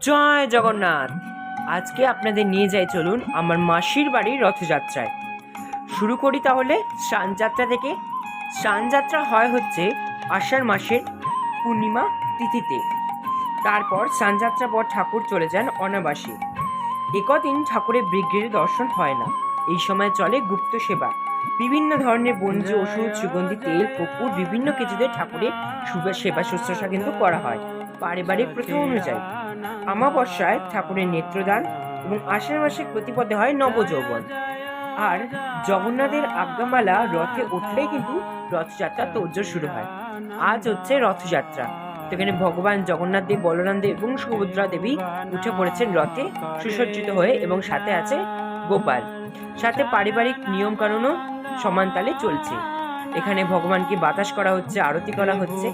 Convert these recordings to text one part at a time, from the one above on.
জয় জগন্নাথ। আজকে আপনাদের নিয়ে যাই চলুন আমার মাসির বাড়ির রথযাত্রায়। শুরু করি তাহলে স্নানযাত্রা থেকে। স্নানযাত্রা হয় হচ্ছে আষাঢ় মাসের পূর্ণিমা তিথিতে। তারপর স্নানযাত্রা পর ঠাকুর চলে যান অনাবাসী। একদিন ঠাকুরের ব্রিগেডের দর্শন হয় না। এই সময় চলে গুপ্ত সেবা। বিভিন্ন ধরনের বঞ্জ ওষুধ, সুগন্ধি, তেল কপুর বিভিন্ন কিছুতে ঠাকুরের সেবা শুশ্রূষা কিন্তু করা হয়। পারিবারিক প্রথা অনুযায়ী আমাবস্যায় ঠাকুরের নেত্রদান এবং আষাঢ় মাসের প্রতিপদে হয় নবযৌবন। আর জগন্নাথের আজ্ঞামালা রথে উঠলেই কিন্তু রথযাত্রা তোড়জোড় শুরু হয়। আজ হচ্ছে রথযাত্রা। তো এখানে ভগবান জগন্নাথ দেব, বলরাম দেব এবং সুভদ্রা দেবী উঠে পড়েছেন রথে, সুসজ্জিত হয়ে এবং সাথে আছে গোপাল। সাথে পারিবারিক নিয়ম কানুনও সমান তালে চলছে। এখানে ভগবানকে বাতাস করা হচ্ছে আরতি করা হচ্ছে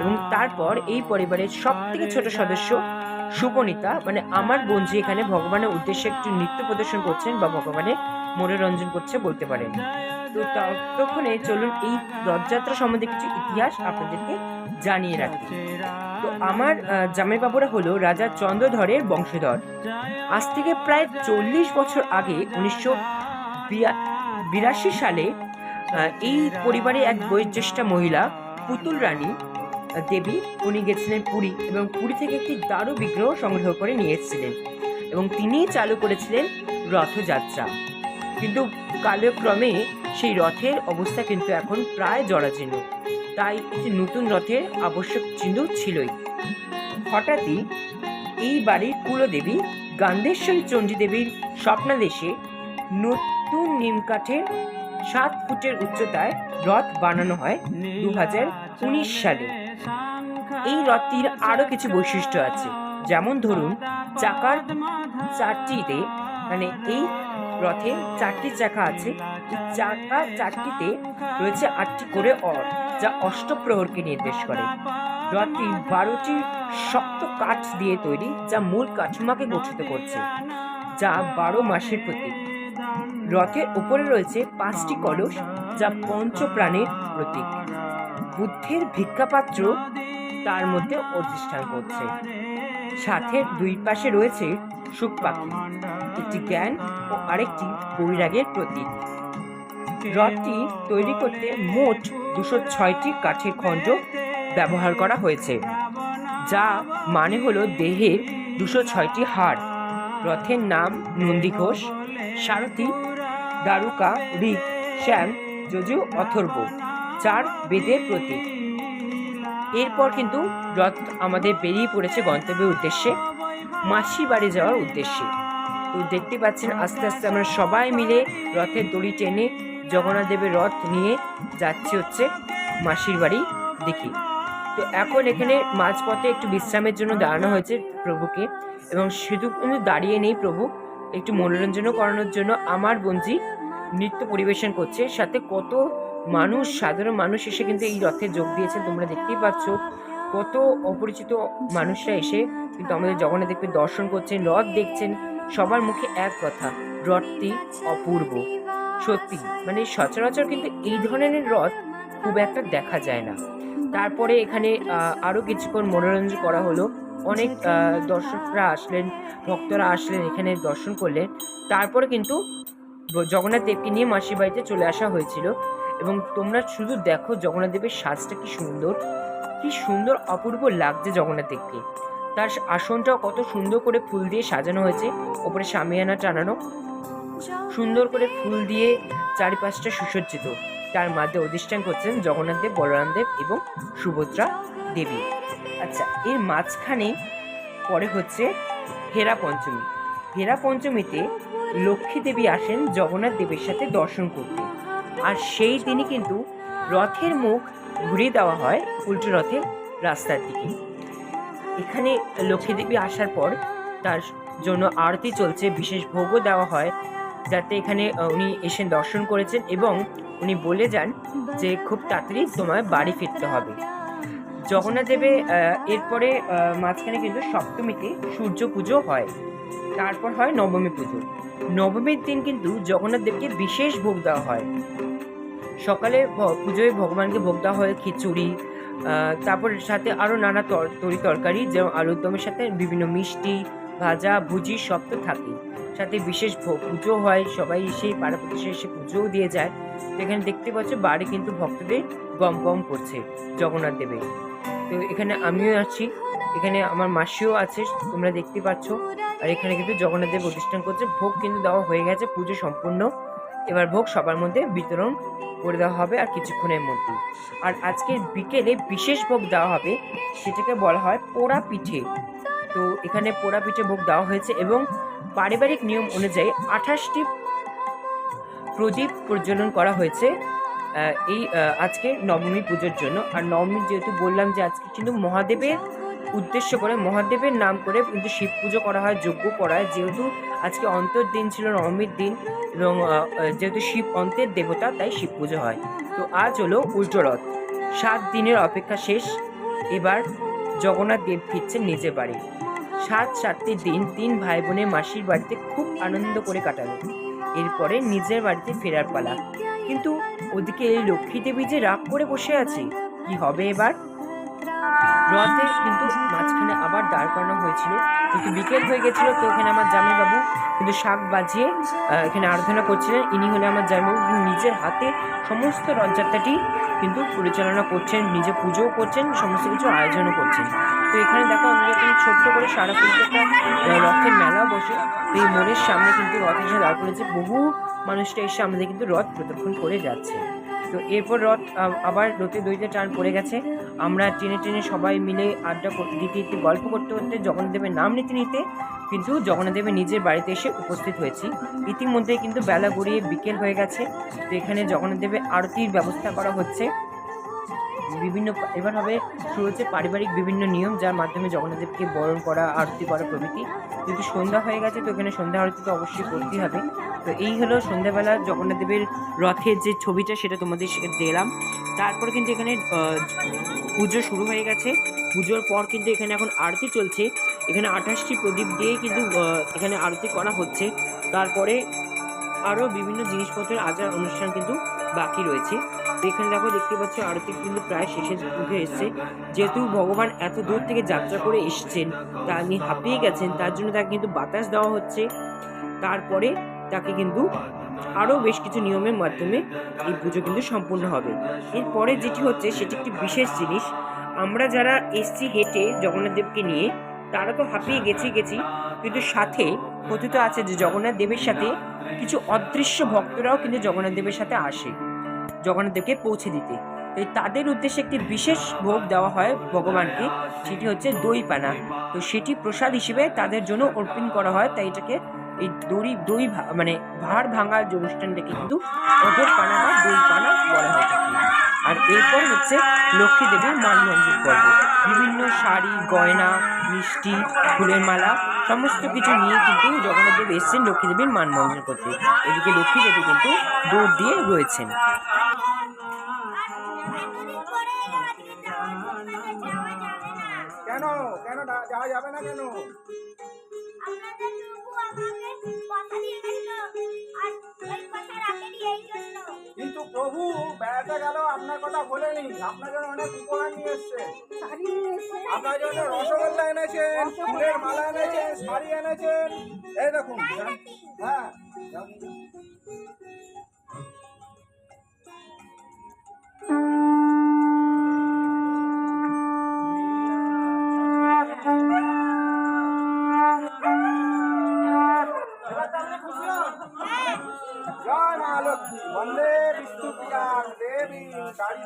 এবং তারপর এই পরিবারের সব থেকে ছোট সদস্য সুপনিতা মানে আমার বোনজি এখানে ভগবানের উদ্দেশ্যে একটু নৃত্য প্রদর্শন করছেন বা ভগবানের মনোরঞ্জন করছে বলতে পারেন। তো ততক্ষণে চলুন এই রথযাত্রা সম্বন্ধে কিছু ইতিহাস আপনাদেরকে জানিয়ে রাখি। তো আমার আহ, জামাইবাবুরা হলো রাজা চন্দ্রধরের বংশধর। আজ থেকে প্রায় চল্লিশ বছর আগে উনিশশো বিরাশি সালে এই পরিবারে এক বয়োজ্যেষ্ঠা মহিলা, পুতুল রানী দেবী, উনি গেছিলেন পুরী এবং পুরী থেকে একটি দারু বিগ্রহ সংগ্রহ করে নিয়ে এসেছিলেন এবং তিনিই চালু করেছিলেন রথযাত্রা। কিন্তু কালক্রমে সেই রথের অবস্থা কিন্তু এখন প্রায় জরাজীর্ণ। তাই একটি নতুন রথের আবশ্যক চিহ্ন ছিলই। হঠাৎই এই বাড়ির কুলদেবী গান্ধেশ্বরী চণ্ডীদেবীর স্বপ্নাদেশে নতুন নিম কাঠের সাত ফুটের উচ্চতায় রথ বানানো হয় দু হাজার উনিশ সালে। এই রথটির আরও কিছু বৈশিষ্ট্য আছে। যেমন ধরুন, চাকার চারটিতে মানে এই রথে চারটি চাকা আছে। চাকা চারটিতে রয়েছে আটটি করে অর, যা অষ্টপ্রহরকে নির্দেশ করে। রথটি বারোটি শক্ত কাঠ দিয়ে তৈরি, যা মূল কাঠামাকে গঠিত করছে, যা বারো মাসের প্রতীক। রথের উপরে রয়েছে পাঁচটি কলস যা পঞ্চপ্রাণের প্রতীক। বুদ্ধের ভিক্ষাপাত্র তার মধ্যে অধিষ্ঠান করছে। সাথে দুই পাশে রয়েছে সুখ একটি জ্ঞান ও আরেকটি বৈরাগের প্রতীক। রথটি তৈরি করতে মোট দুশো ছয়টি কাঠের খণ্ড ব্যবহার করা হয়েছে, যা মানে হলো দেহের দুশো ছয়টি হাড়। রথের নাম নন্দী ঘোষ, সারথি দ্বারুকা ঋক শ্যাম, যজু, অথর্ব, চার বেদের প্রতীক। এরপর কিন্তু রথ আমাদের বেরিয়ে পড়েছে গন্তব্যের উদ্দেশ্যে, মাসি বাড়ি যাওয়ার উদ্দেশ্যে। তো দেখতে পাচ্ছেন, আস্তে আস্তে আমরা সবাই মিলে রথের দড়ি টেনে জগন্নাথ দেবের রথ নিয়ে যাচ্ছি হচ্ছে মাসির বাড়ি দেখি। তো এখন এখানে মাঝপথে একটু বিশ্রামের জন্য দাঁড়ানো হয়েছে প্রভুকে এবং শুধু কিন্তু দাঁড়িয়ে নেই প্রভু। একটু মনোরঞ্জনও করানোর জন্য আমার বঞ্জি নৃত্য পরিবেশন করছে। সাথে কত মানুষ, সাধারণ মানুষ এসে কিন্তু এই রথে যোগ দিয়েছে, তোমরা দেখতেই পাচ্ছ। কত অপরিচিত মানুষরা এসে কিন্তু আমাদের জগন্নাথ দেবকে দর্শন করছেন, রথ দেখছেন। সবার মুখে এক কথা, রথটি অপূর্ব। সত্যি মানে সচরাচর কিন্তু এই ধরনের রথ খুব একটা দেখা যায় না। তারপরে এখানে আরও কিছুক্ষণ মনোরঞ্জন করা হলো। অনেক দর্শকরা আসলেন, ভক্তরা আসলেন এখানে দর্শন করলেন। তারপরে কিন্তু জগন্নাথ দেবকে নিয়ে মাসির বাড়িতে চলে আসা হয়েছিল। এবং তোমরা শুধু দেখো জগন্নাথ দেবের সাজটা কি সুন্দর কি সুন্দর অপূর্ব লাগছে জগন্নাথ দেবকে। তার আসনটাও কত সুন্দর করে ফুল দিয়ে সাজানো হয়েছে, ওপরে সামিয়ানা টানানো। সুন্দর করে ফুল দিয়ে চারিপাশটা সুসজ্জিত। তার মধ্যে অধিষ্ঠান করছেন জগন্নাথ দেব, বলরাম দেব এবং সুভদ্রা দেবী। আচ্ছা এর মাঝখানে পরে হচ্ছে হেরা পঞ্চমী। হেরা পঞ্চমীতে লক্ষ্মী দেবী আসেন জগন্নাথ দেবের সাথে দর্শন করতে। আর সেই দিনই কিন্তু রথের মুখ ঘুরিয়ে দেওয়া হয় উল্টো রথের রাস্তার দিকে। এখানে লক্ষ্মী দেবী আসার পর তার জন্য আরতি চলছে, বিশেষ ভোগও দেওয়া হয়, যাতে এখানে উনি এসে দর্শন করেছেন এবং উনি বলে যান যে, খুব তাড়াতাড়ি তোমায় বাড়ি ফিরতে হবে। জগন্নাথ দেবে এরপরে মাঝখানে কিন্তু সপ্তমীতে সূর্য পুজো হয়। তারপর হয় নবমী পুজো। নবমীর দিন কিন্তু জগন্নাথ দেবকে বিশেষ ভোগ দেওয়া হয়। সকালে পুজোয় ভগবানকে ভোগ দেওয়া হয় খিচুড়ি তারপর সাথে আরও নানা তর- তরি তরকারি, যেমন আলুর দমের সাথে বিভিন্ন মিষ্টি, ভাজা, ভুজি, সব তো থাকে সাথে বিশেষ ভোগ, পুজো হয়, সবাই এসে পাড়া এসে পুজোও দিয়ে যায়। তো এখানে দেখতে পাচ্ছ, বাড়ি কিন্তু ভক্তদের গম গম করছে জগন্নাথ দেবের তো এখানে আমিও আছি। এখানে আমার মাসিও আছে, তোমরা দেখতে পাচ্ছ। আর এখানে কিন্তু জগন্নাথ দেব প্রতিষ্ঠান করছে। ভোগ কিন্তু দেওয়া হয়ে গেছে, পুজো সম্পূর্ণ। এবার ভোগ সবার মধ্যে বিতরণ করে দেওয়া হবে আর কিছুক্ষণের মধ্যে। আর আজকের বিকেলে বিশেষ ভোগ দেওয়া হবে, সেটাকে বলা হয় পোড়া পিঠে। তো এখানে পোড়া পিঠে ভোগ দেওয়া হয়েছে এবং পারিবারিক নিয়ম অনুযায়ী আঠাশটি প্রদীপ প্রজ্বলন করা হয়েছে। এই আজকে নবমী পুজোর জন্য। আর নবমী যেহেতু বললাম যে আজকে কিন্তু মহাদেবের উদ্দেশ্য করে, মহাদেবের নাম করে কিন্তু শিব পুজো করা হয়, যজ্ঞ করা যেহেতু আজকে অন্তর দিন ছিল নবমীর দিন, এবং যেহেতু শিব অন্তের দেবতা, তাই শিব পুজো হয়। তো আজ হলো উল্টো রথ। সাত দিনের অপেক্ষা শেষ। এবার জগন্নাথ দেব ফিরছেন নিজের বাড়ি। সাত সাতটি দিন তিন ভাই বোনের মাসির বাড়িতে খুব আনন্দ করে কাটালো। এরপরে নিজের বাড়িতে ফেরার পালা। কিন্তু ওদিকে এই লক্ষ্মী দেবী যে রাগ করে বসে আছে কি হবে এবার? রথে কিন্তু মাঝখানে আবার দাঁড় করানো হয়েছিল। কিন্তু বিকেল হয়ে গেছিল তো এখানে আমার জামাইবাবু কিন্তু শাক বাজিয়ে এখানে আরাধনা করছিলেন। ইনি হলে আমার জামাইবাবু কিন্তু নিজের হাতে সমস্ত রথযাত্রাটি কিন্তু পরিচালনা করছেন, নিজে পুজোও করছেন, সমস্ত কিছু আয়োজনও করছেন। তো এখানে দেখো আমরা যখন ছোট্ট করে সারা একটা রথের মেলা বসে এই মোড়ের সামনে কিন্তু রথ এসে দাঁড় করেছে। বহু মানুষটা এসে আমাদের কিন্তু রথ প্রদক্ষিণ করে যাচ্ছে। তো এরপর রথ আবার রথে দইতে টান পড়ে গেছে। আমরা টেনে টেনে সবাই মিলে আড্ডা করতে দিতে দিতে, গল্প করতে করতে জগন্নাথদেবের নাম নিতে নিতে কিন্তু জগন্নাথদেবের নিজের বাড়িতে এসে উপস্থিত হয়েছি। ইতিমধ্যে কিন্তু বেলা গড়িয়ে বিকেল হয়ে গেছে। তো এখানে জগন্নাথদেবের আরতির ব্যবস্থা করা হচ্ছে। বিভিন্ন এবার হবে, শুরু হচ্ছে পারিবারিক বিভিন্ন নিয়ম, যার মাধ্যমে জগন্নাথদেবকে বরণ করা, আরতি করা প্রভৃতি। যেহেতু সন্ধ্যা হয়ে গেছে, তো এখানে সন্ধ্যা আরতি তো অবশ্যই করতেই হবে। তো এই হলো সন্ধ্যাবেলা জগন্নাথ দেবের রথের যে ছবিটা, সেটা তোমাদের দিলাম তারপর কিন্তু এখানে পুজো শুরু হয়ে গেছে। পুজোর পর কিন্তু এখানে এখন আরতি চলছে। এখানে আঠাশটি প্রদীপ দিয়ে কিন্তু এখানে আরতি করা হচ্ছে। তারপরে আরও বিভিন্ন জিনিসপত্রের আচার অনুষ্ঠান কিন্তু বাকি রয়েছে। এখানে দেখো, দেখতে পাচ্ছ, আরতি কিন্তু প্রায় শেষের মুখে এসছে। যেহেতু ভগবান এত দূর থেকে যাত্রা করে এসছেন, তা উনি হাঁপিয়ে গেছেন, তার জন্য তাকে কিন্তু বাতাস দেওয়া হচ্ছে। তারপরে তাকে কিন্তু আরও বেশ কিছু নিয়মের মাধ্যমে এই পুজো কিন্তু সম্পূর্ণ হবে। এরপরে যেটি হচ্ছে, সেটি একটি বিশেষ জিনিস। আমরা যারা এসছি হেঁটে জগন্নাথ দেবকে নিয়ে, তারা তো হাঁপিয়ে গেছি গেছি কিন্তু সাথে কথিত আছে যে, জগন্নাথ দেবের সাথে কিছু অদৃশ্য ভক্তরাও কিন্তু জগন্নাথ দেবের সাথে আসে, জগন্নাথ দেবকে পৌঁছে দিতে। তাই তাদের উদ্দেশ্যে একটি বিশেষ ভোগ দেওয়া হয় ভগবানকে, সেটি হচ্ছে দই পানা তো সেটি প্রসাদ হিসেবে তাদের জন্য অর্পণ করা হয়, তাই এটাকে এই দড়ি দই ভা- মানে ভাড় ভাঙার যে অনুষ্ঠানটাকে কিন্তু অধর পানা বা দই পানা বলা হয়ে থাকে। আর এরপর হচ্ছে লক্ষ্মী দেবীর মানমঞ্জির পর্ব। বিভিন্ন শাড়ি গয়না মিষ্টি ফুলের মালা সমস্ত কিছু নিয়ে কিন্তু জগন্নাথ দেব এসছেন লক্ষ্মী দেবীর মানমঞ্জন করতে। এদিকে লক্ষ্মী দেবী কিন্তু দৌড় দিয়ে রয়েছেন। কেন? কেন? যাওয়া যাবে না কেন? প্রভু বেড়াতে গেল আপনার কথা বলেনি। আপনার জন্য অনেক উপহার নিয়ে এসছে। আপনার জন্য রসগোল্লা এনেছেন ফুলের মালা এনেছেন শাড়ি এনেছেন। এই দেখুন হ্যাঁ এবার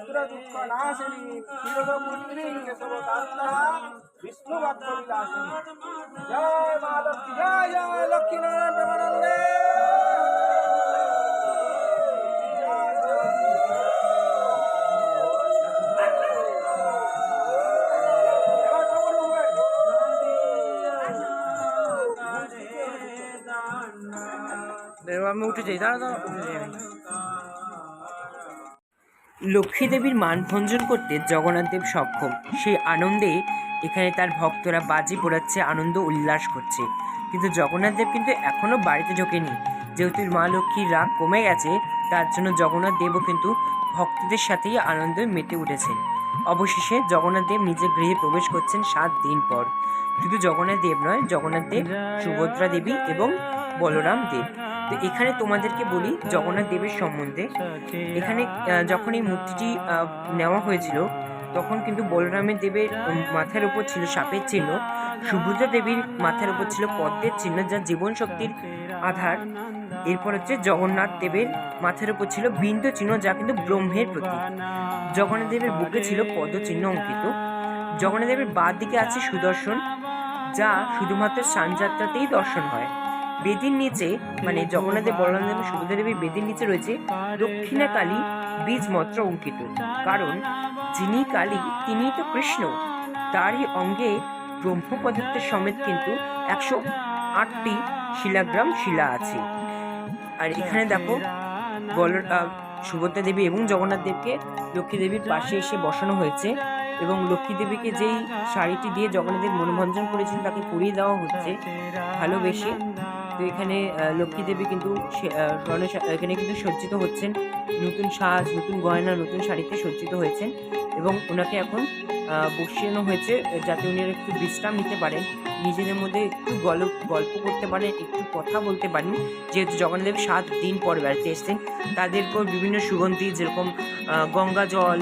দারিদ্র দুঃখ নাশিনী ক্ষীরদ পুত্রী কেশব কান্তা বিষ্ণু ভক্ত বিলাসিনী জয় মা লক্ষ্মী জয় জয় লক্ষ্মী নারায়ণ প্রেমানন্দে জয় দেবীর মান ভঞ্জন করতে জগন্নাথ দেব সক্ষম। সেই আনন্দে এখানে তার ভক্তরা বাজি পোড়াচ্ছে, আনন্দ উল্লাস করছে। কিন্তু জগন্নাথ দেব কিন্তু এখনও বাড়িতে ঢোকেনি। যেহেতু মা লক্ষ্মীর রাগ কমে গেছে, তার জন্য জগন্নাথ দেবও কিন্তু ভক্তদের সাথেই আনন্দে মেতে উঠেছেন। অবশেষে জগন্নাথ দেব নিজের গৃহে প্রবেশ করছেন সাত দিন পর। শুধু জগন্নাথ দেব নয়, জগন্নাথ দেব, সুভদ্রা দেবী এবং বলরাম দেব। তো এখানে তোমাদেরকে বলি জগন্নাথ দেবের সম্বন্ধে। এখানে যখন এই মূর্তিটি নেওয়া হয়েছিল, তখন কিন্তু বলরামের দেবের মাথার উপর ছিল সাপের চিহ্ন। সুভদ্রা দেবীর মাথার উপর ছিল পদ্মের চিহ্ন যা জীবন শক্তির আধার। এরপর হচ্ছে জগন্নাথ দেবের মাথার উপর ছিল বিন্দু চিহ্ন যা কিন্তু ব্রহ্মের প্রতীক। জগন্নাথ দেবের বুকে ছিল পদ চিহ্ন অঙ্কিত। জগন্নাথ দেবের বাঁ দিকে আছে সুদর্শন, যা শুধুমাত্র সানযাত্রাতেই দর্শন হয়। বেদির নিচে মানে জগন্নাথের দেব বলরাম দেব সুভদ্রা দেবীর বেদির নিচে রয়েছে দক্ষিণা কালী বীজ মন্ত্র অঙ্কিত। কারণ যিনি কালী, তিনিই তো কৃষ্ণ। তারই অঙ্গে ব্রহ্ম পদার্থের সমেত কিন্তু একশো আটটি শিলাগ্রাম শিলা আছে। আর এখানে দেখো বল সুভদ্রা দেবী এবং জগন্নাথ দেবকে লক্ষ্মী দেবীর পাশে এসে বসানো হয়েছে এবং লক্ষ্মী দেবীকে যেই শাড়িটি দিয়ে জগন্নাথ দেব মনোভঞ্জন করেছিলেন তাকে পরিয়ে দেওয়া হচ্ছে ভালোবেসে। তো এখানে লক্ষ্মী দেবী কিন্তু এখানে কিন্তু সজ্জিত হচ্ছেন। নতুন সাজ, নতুন গয়না, নতুন শাড়িতে সজ্জিত হয়েছেন এবং ওনাকে এখন বসানো হয়েছে যাতে উনি একটু বিশ্রাম নিতে পারেন, নিজেদের মধ্যে একটু গল্প গল্প করতে পারেন, একটু কথা বলতে পারেন। যেহেতু জগন্নাথদেব সাত দিন পর বেড়াতে এসছেন তাদেরকেও বিভিন্ন সুগন্ধি যেরকম গঙ্গা জল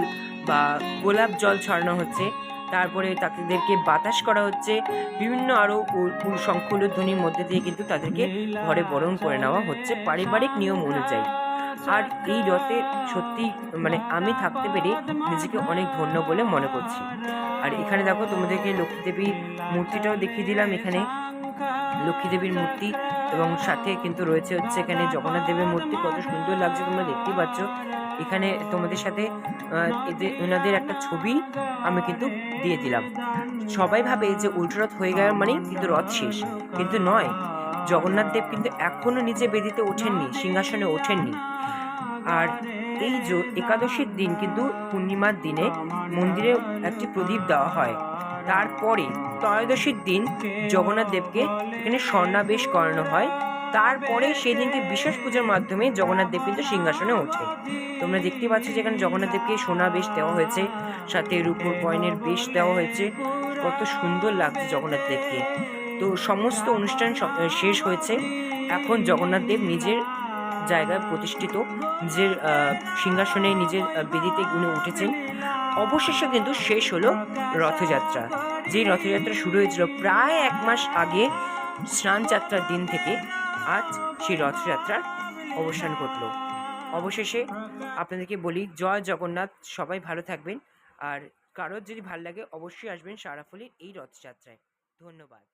বা গোলাপ জল ছড়ানো হচ্ছে। তারপরে তাদেরকে বাতাস করা হচ্ছে। বিভিন্ন আরও শঙ্কুলধ্বনির মধ্যে দিয়ে কিন্তু তাদেরকে ঘরে বরণ করে নেওয়া হচ্ছে পারিবারিক নিয়ম অনুযায়ী। আর এই রথে সত্যি মানে আমি থাকতে পেরে নিজেকে অনেক ধন্য বলে মনে করছি। আর এখানে দেখো তোমাদেরকে লক্ষ্মী দেবীর মূর্তিটাও দেখিয়ে দিলাম এখানে। লক্ষ্মী দেবীর মূর্তি এবং সাথে কিন্তু রয়েছে হচ্ছে এখানে জগন্নাথ দেবের মূর্তি। কত সুন্দর লাগছে, তোমরা দেখতেই পাচ্ছ। এখানে তোমাদের সাথে এদের ওনাদের একটা ছবি আমি কিন্তু দিয়ে দিলাম। সবাই ভাবে যে উল্টো রথ হয়ে গেল মানে কিন্তু রথ শেষ, কিন্তু নয়। জগন্নাথ দেব কিন্তু এখনও নিজে বেদিতে ওঠেননি, সিংহাসনে ওঠেননি। আর এই একাদশীর দিন কিন্তু পূর্ণিমার দিনে মন্দিরে একটি প্রদীপ দেওয়া হয়। তারপরে ত্রয়োদশীর দিন জগন্নাথ দেবকে এখানে স্বর্ণাবেশ করানো হয়। তারপরে সেই দিনকে বিশেষ পুজোর মাধ্যমে জগন্নাথ দেব কিন্তু সিংহাসনে ওঠে। তোমরা দেখতে পাচ্ছ যে এখানে জগন্নাথ দেবকে সোনা বেশ দেওয়া হয়েছে, সাথে রূপোর কয়েনের বেশ দেওয়া হয়েছে। কত সুন্দর লাগছে জগন্নাথ দেবকে। তো সমস্ত অনুষ্ঠান শেষ হয়েছে। এখন জগন্নাথ দেব নিজের জায়গায় প্রতিষ্ঠিত, নিজের সিংহাসনে নিজের বেদিতে উনি উঠেছেন। অবশেষে কিন্তু শেষ হলো রথযাত্রা। যে রথযাত্রা শুরু হয়েছিল প্রায় এক মাস আগে, স্নান যাত্রার দিন থেকে আজ সেই রথযাত্রার অবসান ঘটল। অবশেষে আপনাদেরকে বলি, জয় জগন্নাথ, সবাই ভালো থাকবেন। আর কারোর যদি ভালো লাগে, অবশ্যই আসবেন সারাফলির এই রথযাত্রায়। ধন্যবাদ।